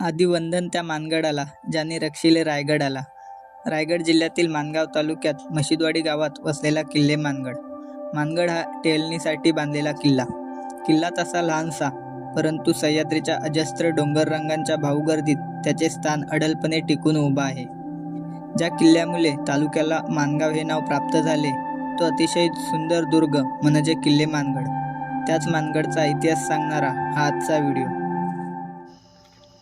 आधी वंदन त्या मानगडाला ज्याने रक्षिले रायगडाला. रायगड जिल्ह्यातील मानगाव तालुक्यात मशिदवाडी गावात वसलेला किल्ले मानगड. मानगड हा टेलणीसाठी बांधलेला किल्ला. किल्ला तसा लहानसा परंतु सह्याद्रीच्या अजस्त्र डोंगर रंगांच्या भाऊगर्दीत त्याचे स्थान अडलपणे टिकून उभा आहे. ज्या किल्ल्यामुळे तालुक्याला मानगाव हे नाव प्राप्त झाले तो अतिशय सुंदर दुर्ग म्हणजे किल्ले मानगड. त्याच मानगडचा इतिहास सांगणारा हा आजचा व्हिडिओ.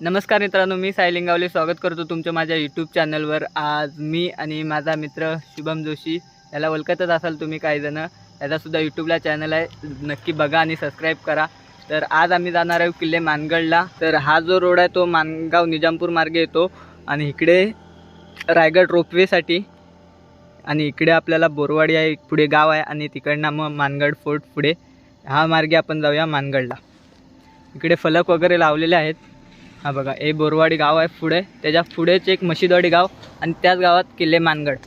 नमस्कार मित्रांनो मी साई लिंगावले स्वागत करतो तुमच्या माझ्या यूट्यूब चॅनलवर आज मी आणि माझा मित्र शुभम जोशी याला ओळखतच असाल तुम्ही काहीजणं याचासुद्धा यूट्यूबला चॅनल आहे. नक्की बघा आणि सबस्क्राईब करा. तर आज आम्ही जाणार आहोत किल्ले मानगडला. तर हा जो रोड आहे तो मानगाव निजामपूर मार्गे येतो आणि इकडे रायगड रोपवेसाठी आणि इकडे आपल्याला बोरवाडी आहे पुढे गाव आहे आणि तिकडनं मग मानगड फोर्ट पुढे हा मार्गे आपण जाऊया मानगडला. इकडे फलक वगैरे लावलेले आहेत. हा बघा हे बोरवाडी गाव आहे पुढे. त्याच्या पुढेच एक मशिदवाडी गाव आणि त्याच गावात किल्ले मानगड.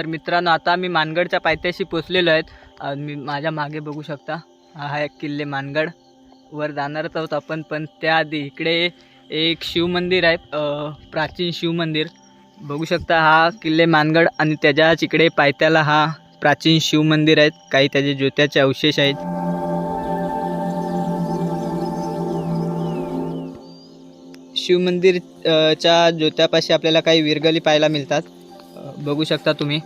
तर मित्रांनो आता मी मानगडच्या पायथ्याशी पोचलेलो आहेत. मी माझ्या मागे बघू शकता. हा एक किल्ले मानगड. वर जाणारच आहोत आपण पण त्याआधी इकडे एक शिवमंदिर आहे. प्राचीन शिवमंदिर बघू शकता हा किल्ले मानगड आणि त्याच्याच इकडे पायथ्याला हा प्राचीन शिवमंदिर आहेत. काही त्याचे ज्योत्याचे अवशेष आहेत. शिवमंदिरच्या ज्योत्यापाशी आपल्याला काही विरगली पाहायला मिळतात. बघू शकता तुम्ही.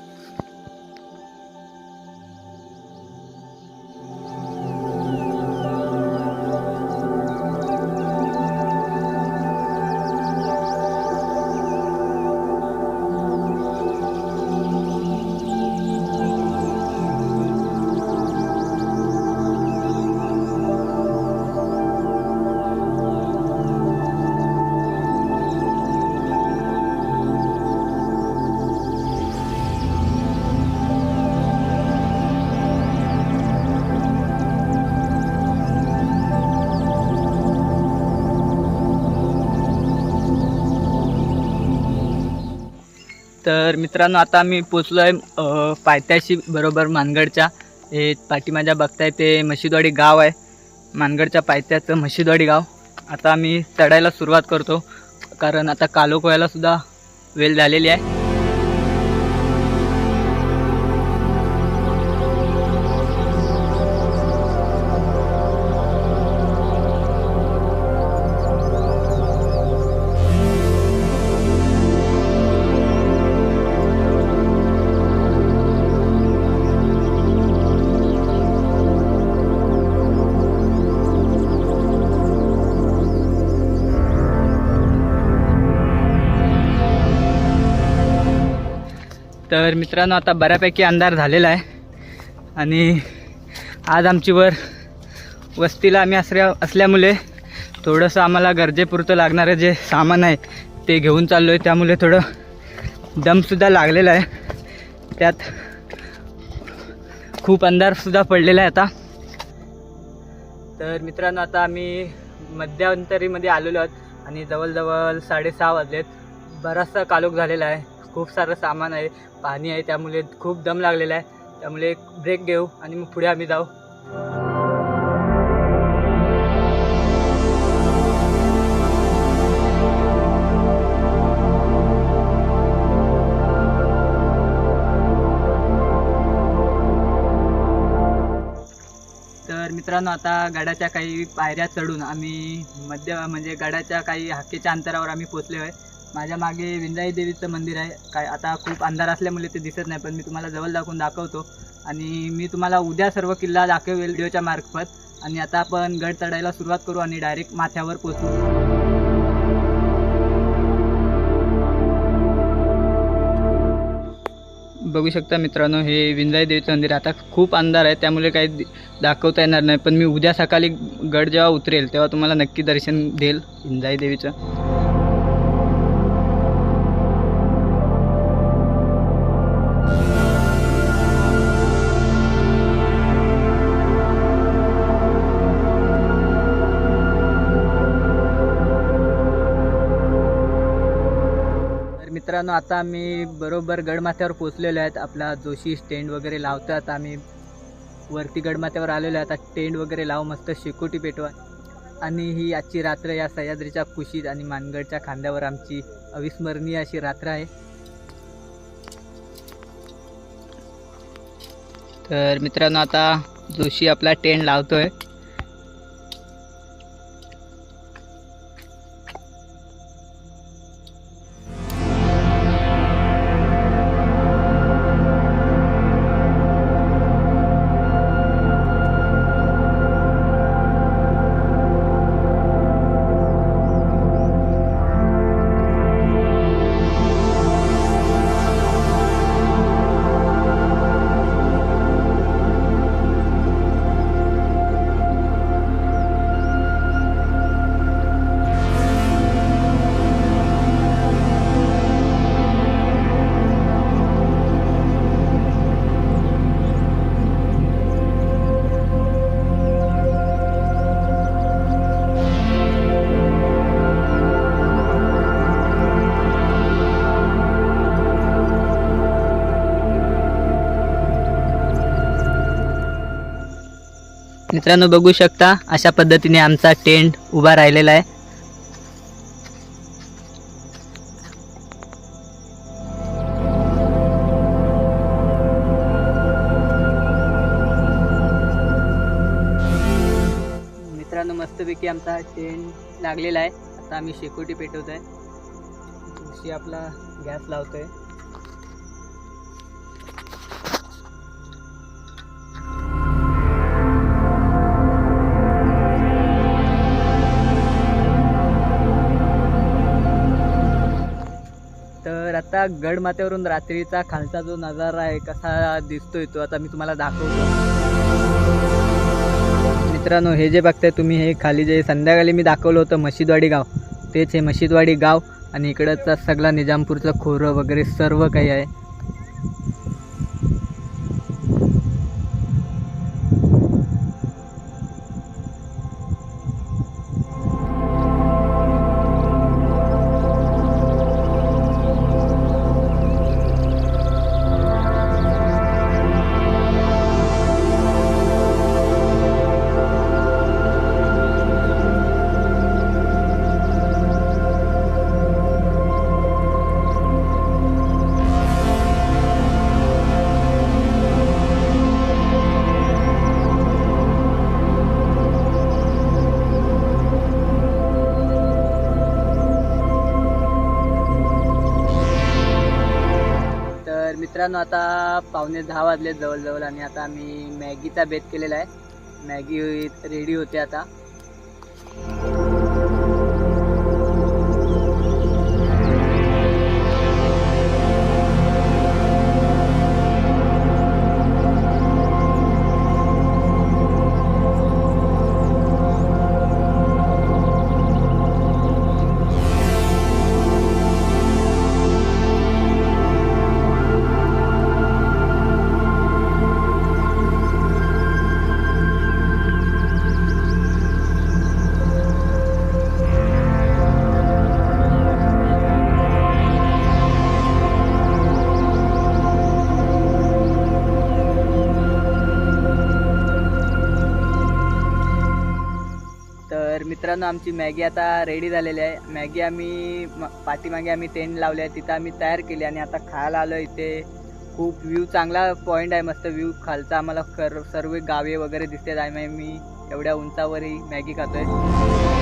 तर मित्रांनो आता मी पोचलो आहे पायथ्याशी बरोबर मानगडच्या. हे पाठीमाझ्या बघताय ते मशिदवाडी गाव आहे. मानगडच्या पायथ्याचं म्हशीदवाडी गाव. आता आम्ही चढायला सुरुवात करतो. कारण आता कालोख व्हायला सुद्धा झालेली आहे. तर मित्रांनो आता बऱ्यापैकी अंधार झालेला आहे. आणि आज आमची वर वस्तीला आम्ही असल्या असल्यामुळे थोडंसं आम्हाला गरजेपुरतं लागणारं जे सामान आहे ते घेऊन चाललो आहे त्यामुळे थोडं दमसुद्धा लागलेला आहे. त्यात खूप अंधारसुद्धा पडलेला आहे आता. तर मित्रांनो आता आम्ही मध्यंतरीमध्ये आलेलो आहोत आणि जवळजवळ साडेसहा वाजलेत. बराचसा कालोख झालेला आहे. खूप सारं सामान आहे पाणी आहे त्यामुळे खूप दम लागलेला आहे. त्यामुळे एक ब्रेक घेऊ आणि मग पुढे आम्ही जाऊ. तर मित्रांनो आता गडाच्या काही पायऱ्या चढून आम्ही मध्य म्हणजे गडाच्या काही हाकेच्या अंतरावर आम्ही पोचलो आहे माझ्या मागे विंदाई देवीचं मंदिर आहे. काय आता खूप अंधार असल्यामुळे ते दिसत नाही पण मी तुम्हाला जवळ दाखवून दाखवतो. आणि मी तुम्हाला उद्या सर्व किल्ला दाखवेल व्हिडिओच्या मार्फत. आणि आता आपण गड चढायला सुरुवात करू आणि डायरेक्ट माथ्यावर पोचू बघू शकता मित्रांनो हे विंजाई देवीचं मंदिर आता खूप अंधार आहे त्यामुळे काही दाखवता येणार नाही. पण मी उद्या सकाळी गड जेव्हा उतरेल तेव्हा तुम्हाला नक्की दर्शन देईल विंजाई देवीचं. मित्रांनो आता आम्ही बरोबर गडमाथ्यावर पोचलेलो आहेत. आपला जोशी स्टँड वगैरे लावतो आता आम्ही वरती गडमाथ्यावर आलेलो आहे. आता टेंट वगैरे लावू मस्त शेकोटी पेटवा आणि ही आजची रात्र या सह्याद्रीच्या कुशीत आणि मानगडच्या खांद्यावर आमची अविस्मरणीय अशी रात्र आहे. तर मित्रांनो आता जोशी आपला टेंट लावतोय. मित्रांनो बघू शकता अशा पद्धतीने आमचा टेंट उभा राहिलेला आहे. मित्रांनो मस्तपैकी आमचा टेंट लागलेला आहे. आता आम्ही शेकोटी पेटवत आहे आपला गॅस लावतोय. तर आता रात्रीचा खालचा जो नजारा आहे कसा दिसतोय तो आता मी तुम्हाला दाखवतो. मित्रांनो हे जे बघताय तुम्ही हे खाली जे संध्याकाळी मी दाखवलं होतं मशीदवाडी गाव तेच हे मशीदवाडी गाव आणि इकडचा सगळा निजामपूरचं खोरं वगैरे सर्व काही आहे. मित्रांनो आता पावणे दहा वाजले जवळजवळ आणि आता आम्ही मॅगीचा बेत केलेला आहे. मॅगी रेडी होते आता. मित्रांनो आमची मॅगी आता रेडी झालेली आहे. मॅगी आम्ही पाठीमागे आम्ही टेंट लावले आहे. तिथं आम्ही तयार केली आणि आता खायला आलो इथे. खूप व्ह्यू चांगला पॉईंट आहे मस्त व्ह्यू खालचा आम्हाला सर्व गावे वगैरे दिसते त्यामुळे मी एवढ्या उंचावरही मॅगी खातोय.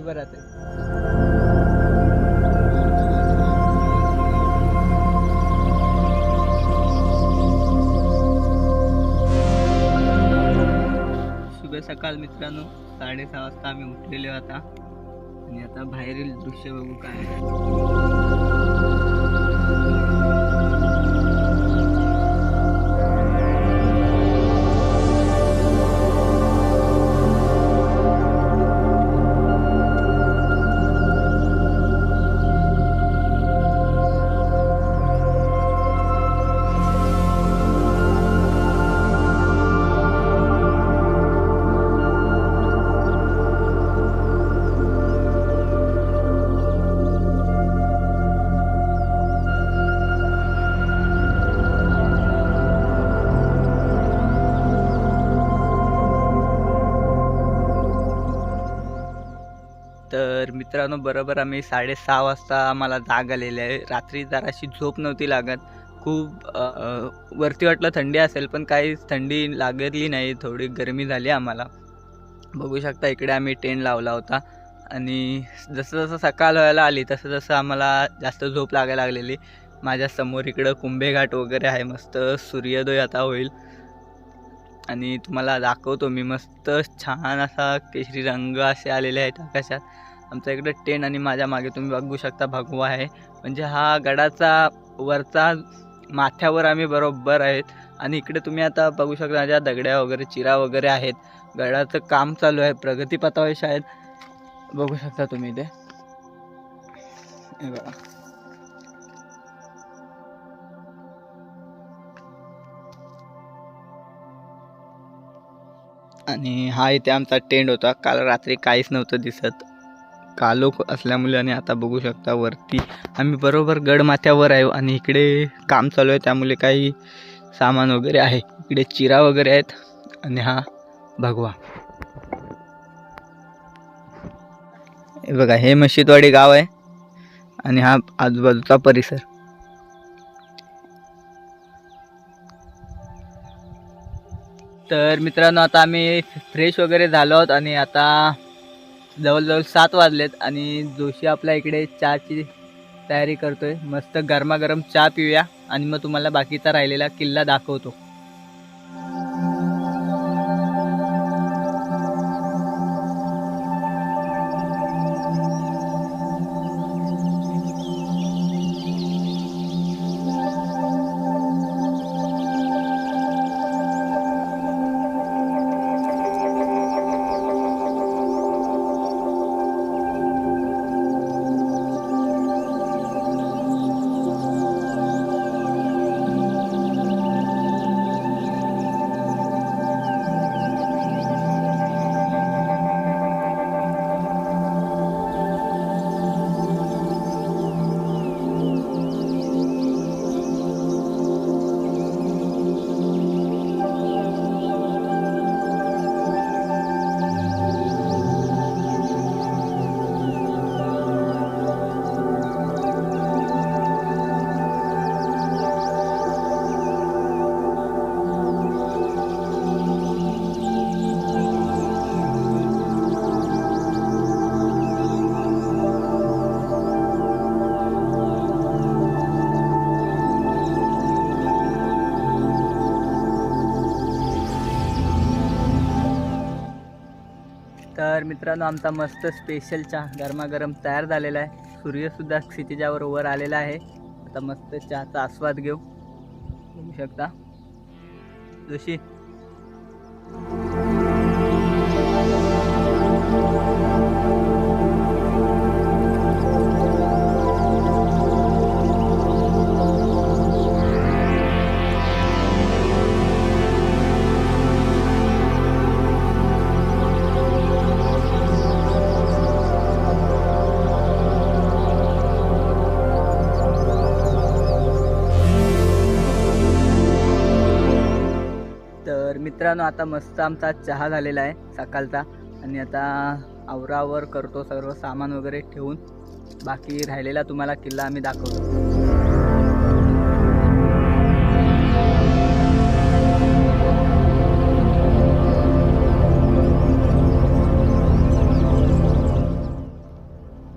शुभरात्री शुभ सकाळ मित्रांनो. साडेसहा वाजता आम्ही उठलेले आता. आणि आता बाहेरील दृश्य बघू काय तर मित्रांनो बरोबर आम्ही साडेसहा वाजता आम्हाला जाग आलेली आहे. रात्री जराशी झोप नव्हती लागत. खूप वरती वाटलं थंडी असेल पण काही थंडी लागली नाही. थोडी गरमी झाली आम्हाला. बघू शकता इकडे आम्ही टेंट लावला होता. आणि जसं जसं सकाळ व्हायला आली तसं जसं आम्हाला जास्त झोप लागायला लागलेली. माझ्यासमोर इकडं कुंभेघाट वगैरे आहे. मस्त सूर्योदय आता होईल. आणि तुम्हाला दाखवतो मी मस्त छान असा केशरी रंग असे आलेले आहेत आकाशात. आमच्या इकडे टेन आणि माझ्या मागे तुम्ही बघू शकता भगवा आहे. म्हणजे हा गडाचा वरचा माथ्यावर आम्ही बरोबर आहेत. आणि इकडे तुम्ही आता बघू शकता माझ्या दगड्या वगैरे चिरा वगैरे आहेत. गडाचं काम चालू आहे प्रगतीपथावर शाळेत. बघू शकता तुम्ही ते बघा. आणि हा इथे आमचा टेंट होता. काल रात्री काहीच नव्हतं दिसत. कालोख असल्यामुळे आणि आता बघू शकता वरती. आम्ही बरोबर गडमाथ्यावर आहे आणि इकडे काम चालू आहे. त्यामुळे काही सामान वगैरे आहे. इकडे चिरा वगैरे आहेत आणि हा भगवा. हे बघा हे मशीदवाडी गाव आहे आणि हा आजूबाजूचा परिसर. तर मित्रांनो आता आम्ही फ्रेश वगैरे झालो आहोत आणि आता जवळजवळ सात वाजलेत आणि जोशी आपल्या इकडे चहाची तयारी करतोय. मस्त गरमागरम चहा पिऊया आणि मग तुम्हाला बाकीचा राहिलेला किल्ला दाखवतो. मित्रांनो आमचा मस्त स्पेशल चहा गरमागरम तयार झालेला आहे. सूर्यसुद्धा क्षितिजावर वर आलेला आहे. आता मस्त चहाचा आस्वाद घेऊ. बघू शकता. जोशी मित्रांनो आता मस्त आमचा चहा झालेला आहे सकाळचा. आणि आता आवरावर करतो सर्व सामान वगैरे ठेवून. बाकी राहिलेला तुम्हाला किल्ला आम्ही दाखवतो.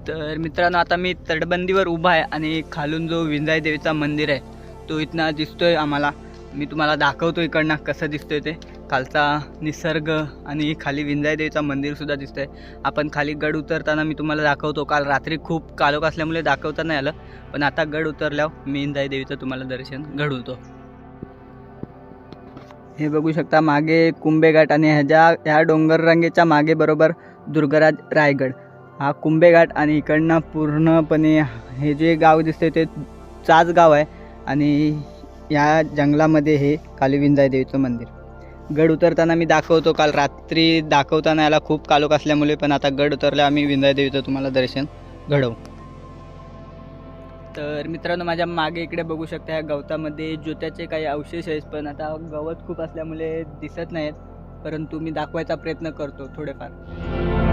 तर मित्रांनो आता मी तटबंदीवर उभा आहे आणि खालून जो विंजाई देवीचा मंदिर आहे तो इथनं दिसतोय आम्हाला. मी तुम्हाला दाखवतो इकडनं कसं दिसतोय ते. खालचा निसर्ग आणि खाली विंजाई देवीचा मंदिरसुद्धा आहे आपण खाली गड उतरताना मी तुम्हाला दाखवतो काल रात्री खूप कालोख असल्यामुळे दाखवता नाही आलं पण आता गड उतरल्यावर मी विंजाई देवीचं तुम्हाला दर्शन घडवतो. हे बघू शकता मागे कुंभेघाट आणि ह्याच्या ह्या डोंगररांगेच्या मागे बरोबर दुर्गराज रायगड. हा कुंभेघाट आणि इकडनं पूर्णपणे हे जे गाव दिसते ते चाच गाव आहे आणि या जंगलामध्ये हे कालीविंजाई देवीचं मंदिर. गड उतरताना मी दाखवतो. काल रात्री दाखवताना याला खूप कालोख असल्यामुळे पण आता गड उतरल्या आम्ही विंदाय देवीचं तुम्हाला दर्शन घडवू. तर मित्रांनो माझ्या मागे इकडे बघू शकता या गवतामध्ये ज्योत्याचे काही अवशेष आहेत पण आता गवत खूप असल्यामुळे दिसत नाहीत परंतु मी दाखवायचा प्रयत्न करतो थोडेफार.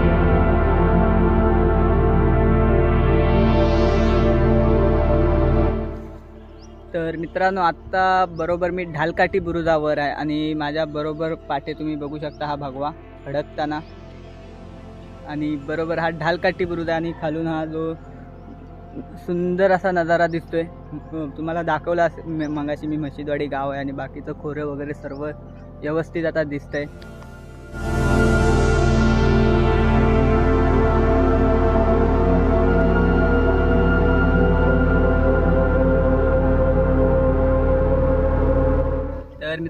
मित्रांनो आत्ता बरोबर मी ढालकाठी बुरुजावर आहे आणि माझ्या बरोबर पाठे तुम्ही बघू शकता हा भगवा फडकताना आणि बरोबर हा ढालकाठी बुरुज आहे आणि खालून हा जो सुंदर असा नजारा दिसतोय. तुम्हाला दाखवला असेल मगाशी मी म्हशीदवाडी गाव आहे आणि बाकीचं खोरं वगैरे सर्व व्यवस्थित आता दिसतंय.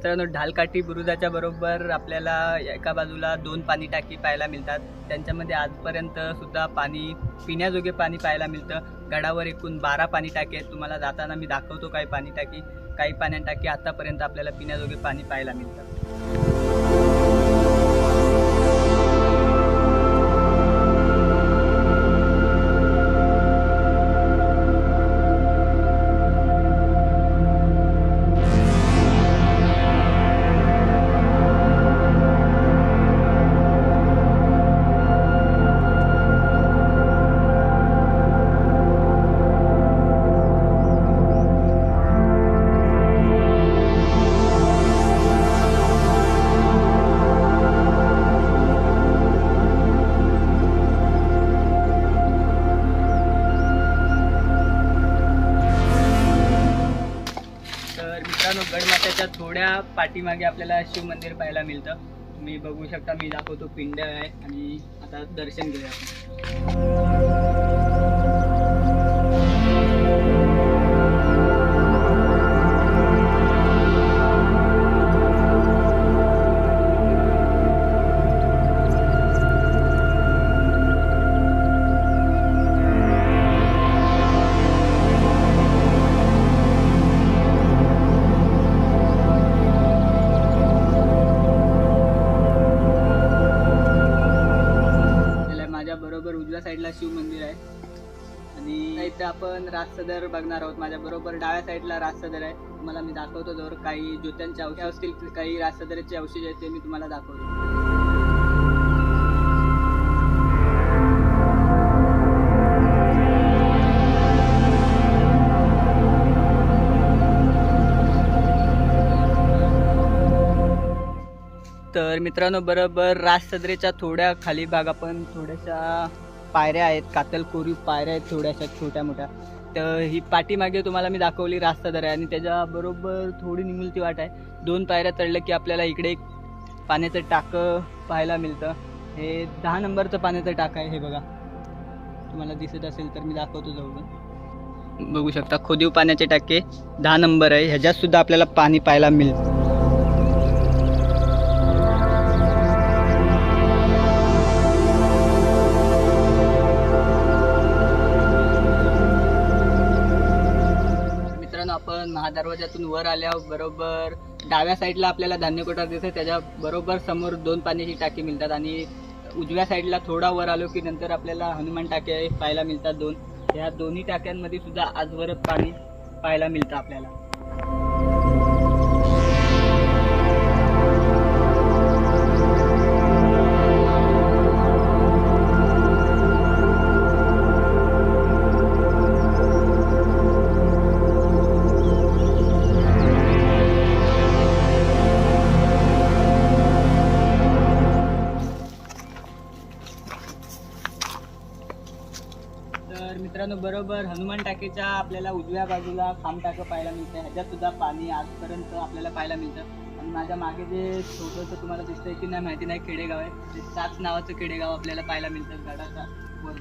मित्रांनो ढालकाठी बुरुजाच्या बरोबर आपल्याला एका बाजूला दोन पाणी टाकी पाहायला मिळतात. त्यांच्यामध्ये आजपर्यंत सुद्धा पाणी पिण्याजोगे पाणी पाहायला मिळतं. गडावर एकूण बारा पाणी टाकी आहेत. तुम्हाला जाताना मी दाखवतो काही पाणी टाकी काही पाण्या टाकी आतापर्यंत आपल्याला पिण्याजोगे पाणी पाहायला मिळतं. पाठीमागे आपल्याला शिव मंदिर पाहायला मिळतं. तुम्ही बघू शकता मी दाखवतो पिंड आहे आणि आता दर्शन घेऊया आपण. बघणार आहोत. माझ्या बरोबर डाव्या साईडला रास्तदर आहे. तुम्हाला मी दाखवतो जवळ. काही ज्योत्यांचे अवशेष असतील काही राजसदरचे अवशेष आहेत ते मी तुम्हाला दाखवतो. तर मित्रांनो बरोबर राजसदरेच्या थोड्या खाली भाग आपण थोड्याशा पायऱ्या आहेत. कातल कोरीव पायऱ्या आहेत थोड्याशा छोट्या मोठ्या तर ही पाठीमागे तुम्हाला मी दाखवली रास्ता दर आहे आणि त्याच्या बरोबर थोडी निमुलती वाट आहे. दोन पायऱ्या चढलं की आपल्याला इकडे एक पाण्याचं टाकं पाहायला मिळतं. हे दहा नंबरचं पाण्याचं टाकं आहे हे बघा. तुम्हाला दिसत असेल तर मी दाखवतो जवळून. बघू शकता खोदीव पाण्याचे टाके दहा नंबर आहे. ह्याच्यात सुद्धा आपल्याला पाणी पाहायला मिळतं. महादरवाजातून वर आल्यावर बरोबर डाव्या साईडला आपल्याला धान्य कोठार दिसते त्याच्या बरोबर समोर दोन पाण्याची टाकी मिळतात आणि उजव्या साईडला थोडा वर आलो की नंतर आपल्याला हनुमान टाक्या पाहायला मिळतात दोन. ह्या दोन्ही टाक्यांमध्ये सुद्धा आजवर पाणी पाहायला मिळतं आपल्याला. टाकीच्या आपल्याला उजव्या बाजूला खांब टाकं पाहायला मिळतं ह्याच्यात सुद्धा पाणी आजपर्यंत आपल्याला पाहायला मिळतं. आणि माझ्या मागे जे छोटंसं तुम्हाला दिसतंय की नाही माहिती नाही खेडेगाव आहे. ते साच नावाचं खेडेगाव आपल्याला पाहायला मिळतं गडाचा वर.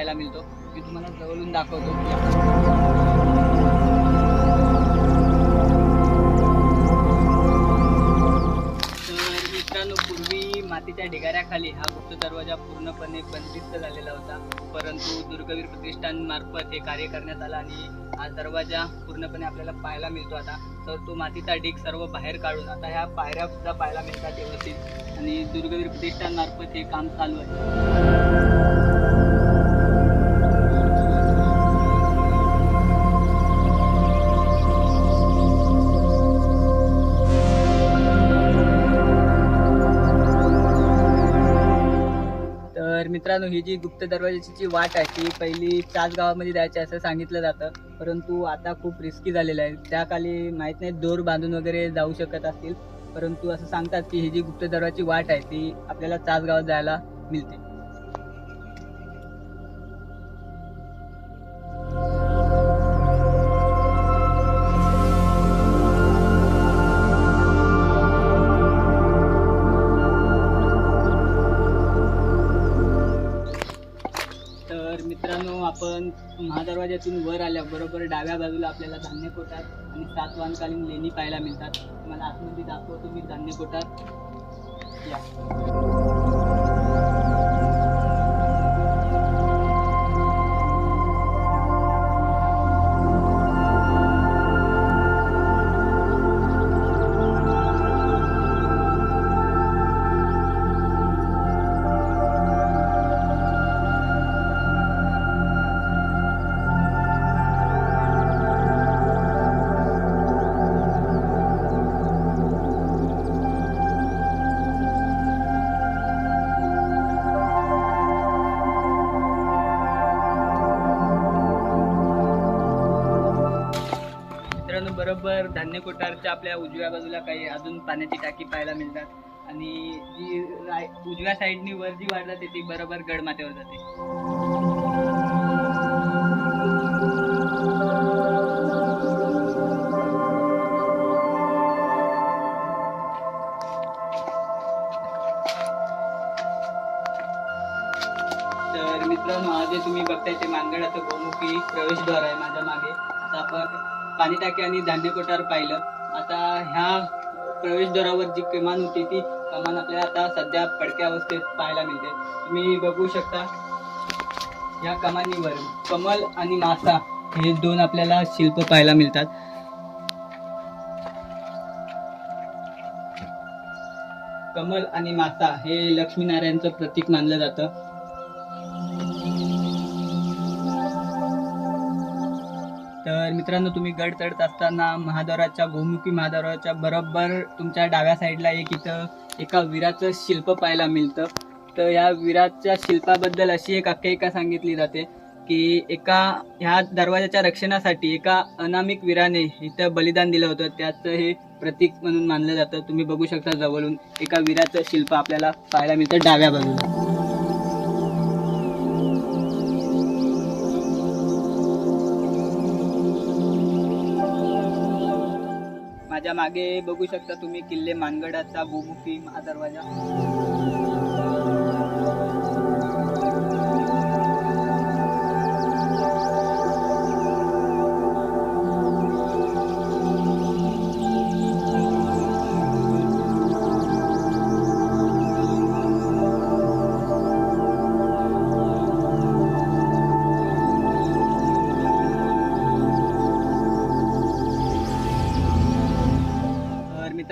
पाहायला मिळतो. मी तुम्हाला जवळून दाखवतो. तर मित्रांनो पूर्वी मातीच्या ढिगाऱ्याखाली हा गुप्त दरवाजा पूर्णपणे बंदिस्त झालेला होता. परंतु दुर्गवीर प्रतिष्ठानमार्फत हे कार्य करण्यात आलं आणि हा दरवाजा पूर्णपणे आपल्याला पाहायला मिळतो आता. तर तो मातीचा ढीग सर्व बाहेर काढून आता ह्या पायऱ्या सुद्धा पाहायला मिळतात व्यवस्थित. आणि दुर्गवीर प्रतिष्ठानमार्फत हे काम चालू आहे. मित्रांनो ही जी गुप्त दरवाजाची जी वाट आहे ती पहिली चाच गावामध्ये जायची असं सांगितलं जातं. परंतु आता खूप रिस्की झालेलं आहे. त्याखाली माहीत नाही दोर बांधून वगैरे जाऊ शकत असतील. परंतु असं सांगतात की ही जी गुप्त दरवाजाची वाट आहे ती आपल्याला चाच गावात जायला मिळते. महादरवाज्यातून वर आल्या बरोबर डाव्या बाजूला आपल्याला धान्य कोटात आणि सातवानकालीन लेणी पाहायला मिळतात. मला आतमध्ये दाखवतो मी धान्य कोटात या. मित्रांनो बरोबर धान्य कोठारच्या आपल्या उजव्या बाजूला काही अजून पाण्याची टाकी पाहायला मिळतात. आणि जी राय उजव्या साईडनी वर जी वाढ जाते ती बरोबर गडमाथ्यावर जाते. तर मित्रांनो आज तुम्ही बघताय ते मानगडाचं गोमुखी प्रवेशद्वार आहे माझ्या मागे. आता आपण पाणी टाकी आणि धान्य कोठार पाहिलं. आता ह्या प्रवेशद्वारावर जी कमान होती ती कमान आपल्याला आता सध्या पडक्या अवस्थेत पाहायला मिळते. तुम्ही बघू शकता या कमानीवर कमल आणि मासा हे दोन आपल्याला शिल्प पाहायला मिळतात. कमल आणि मासा हे लक्ष्मीनारायणचं प्रतीक मानलं जातं. मित्रांनो तुम्ही गड चढत असताना महाद्वाराच्या गोमुखी महाद्वाराच्या बरोबर तुमच्या डाव्या साईडला एक इथं एका वीराचं शिल्प पाहायला मिळतं. तर या विराच्या शिल्पाबद्दल अशी एक आख्यायिका सांगितली जाते की एका ह्या दरवाजाच्या रक्षणासाठी एका अनामिक वीराने इथं बलिदान दिलं होतं. त्याचं हे प्रतीक म्हणून मानलं जातं. तुम्ही बघू शकता जवळून एका वीराचं शिल्प आपल्याला पाहायला मिळतं डाव्या बाजूला. माझ्या मागे बघू शकता तुम्ही किल्ले मानगडाचा गोमुखी महादरवाजा.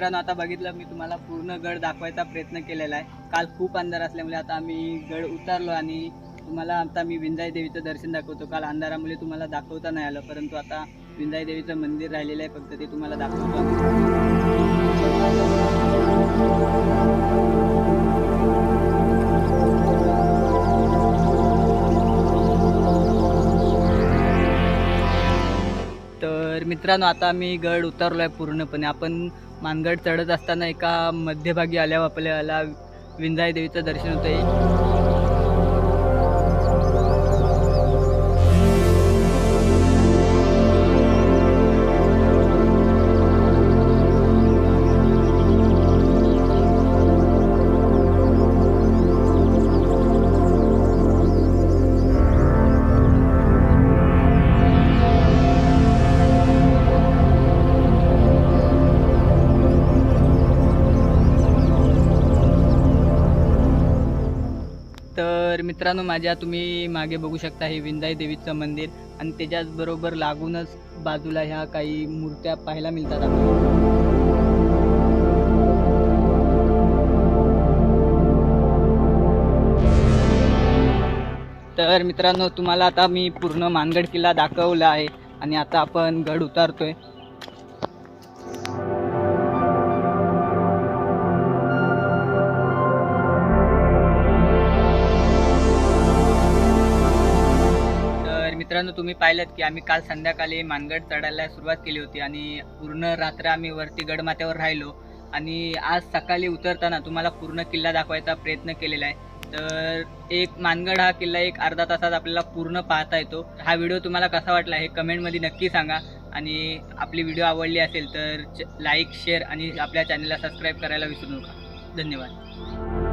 मित्रांनो आता बघितलं मी तुम्हाला पूर्ण गड दाखवायचा प्रयत्न केलेला आहे. काल खूप अंधार असल्यामुळे आता आम्ही गड उतरलो आणि तुम्हाला आता मी विंजाई देवीचं दर्शन दाखवतो. काल अंधारामुळे तुम्हाला दाखवता नाही आलं परंतु आता विंजाई देवीचं मंदिर राहिलेलं आहे फक्त ते तुम्हाला दाखवतो. तर मित्रांनो आता मी गड उतरलो आहे पूर्णपणे. आपण मानगड चढत असताना एका मध्यभागी आल्यावर आपल्याला विंजाई देवीचं दर्शन होतं. मित्रांनो माझ्या तुम्ही मागे बघू शकता हे विंदाई देवीचं मंदिर आणि त्याच्याचबरोबर लागूनच बाजूला ह्या काही मूर्त्या पाहायला मिळतात आपल्याला. तर मित्रांनो तुम्हाला आता मी पूर्ण मानगड किल्ला दाखवला आहे आणि आता आपण गड उतारतोय. मित्रांनो तुम्ही पाहिलं की आम्ही काल संध्याकाळी मानगड चढायला सुरुवात केली होती आणि पूर्ण रात्र आम्ही वरती गडमाथ्यावर राहिलो. आणि आज सकाळी उतरताना तुम्हाला पूर्ण किल्ला दाखवायचा प्रयत्न केलेला आहे. तर एक मानगड हा किल्ला एक अर्धा तासात आपल्याला पूर्ण पाहता येतो. हा व्हिडिओ तुम्हाला कसा वाटला हे कमेंटमध्ये नक्की सांगा. आणि आपली व्हिडिओ आवडली असेल तर लाईक शेअर आणि आपल्या चॅनलला सबस्क्राईब करायला विसरू नका. धन्यवाद.